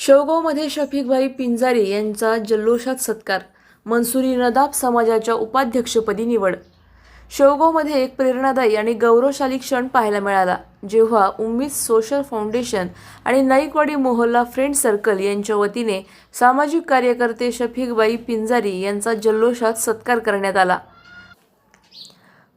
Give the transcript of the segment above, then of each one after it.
शेवगावमध्ये शफीकभाई पिंजारे यांचा जल्लोषात सत्कार मनसुरी नदाब समाजाच्या उपाध्यक्षपदी निवड. शेवगावमध्ये एक प्रेरणादायी आणि गौरवशाली क्षण पाहायला मिळाला जेव्हा उम्मीद सोशल फाउंडेशन आणि नाईकवाडी मोहल्ला फ्रेंड सर्कल यांच्या वतीने सामाजिक कार्यकर्ते शफीकबाई पिंजारी यांचा जल्लोषात सत्कार करण्यात आला.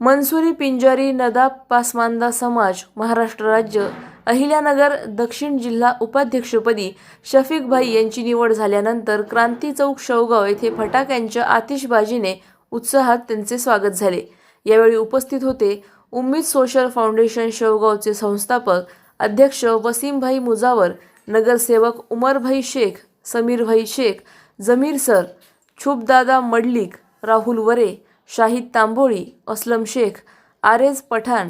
मनसुरी पिंजारी नदाब पासमांदा समाज महाराष्ट्र राज्य अहिल्यानगर दक्षिण जिल्हा उपाध्यक्षपदी शफीकभाई यांची निवड झाल्यानंतर क्रांती चौक शेवगाव येथे फटाक्यांच्या आतिषबाजीने उत्साहात त्यांचे स्वागत झाले. यावेळी उपस्थित होते उम्मीद सोशल फाउंडेशन शेवगावचे संस्थापक अध्यक्ष वसीमभाई मुजावर नगरसेवक उमरभाई शेख समीरभाई शेख जमीर सर छुपदादा मडलिक राहुल वरे शाहिद तांबोळी असलम शेख आरेज पठाण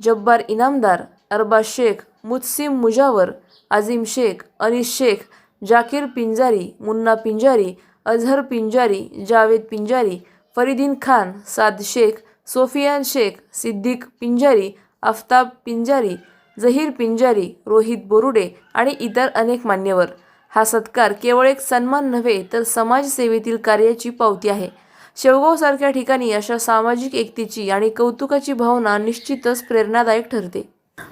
जब्बार इनामदार अरबाज शेख मुत्सिम मुजावर आझिम शेख अनिस शेख जाकीर पिंजारी मुन्ना पिंजारी अझहर पिंजारी जावेद पिंजारी फरीदीन खान साद शेख सोफियान शेख सिद्दीक पिंजारी आफताब पिंजारी जहीर पिंजारी रोहित बोरुडे आणि इतर अनेक मान्यवर. हा सत्कार केवळ एक सन्मान नव्हे तर समाजसेवेतील कार्याची पावती आहे. शेवगावसारख्या ठिकाणी अशा सामाजिक एकतेची आणि कौतुकाची भावना निश्चितच प्रेरणादायक ठरते.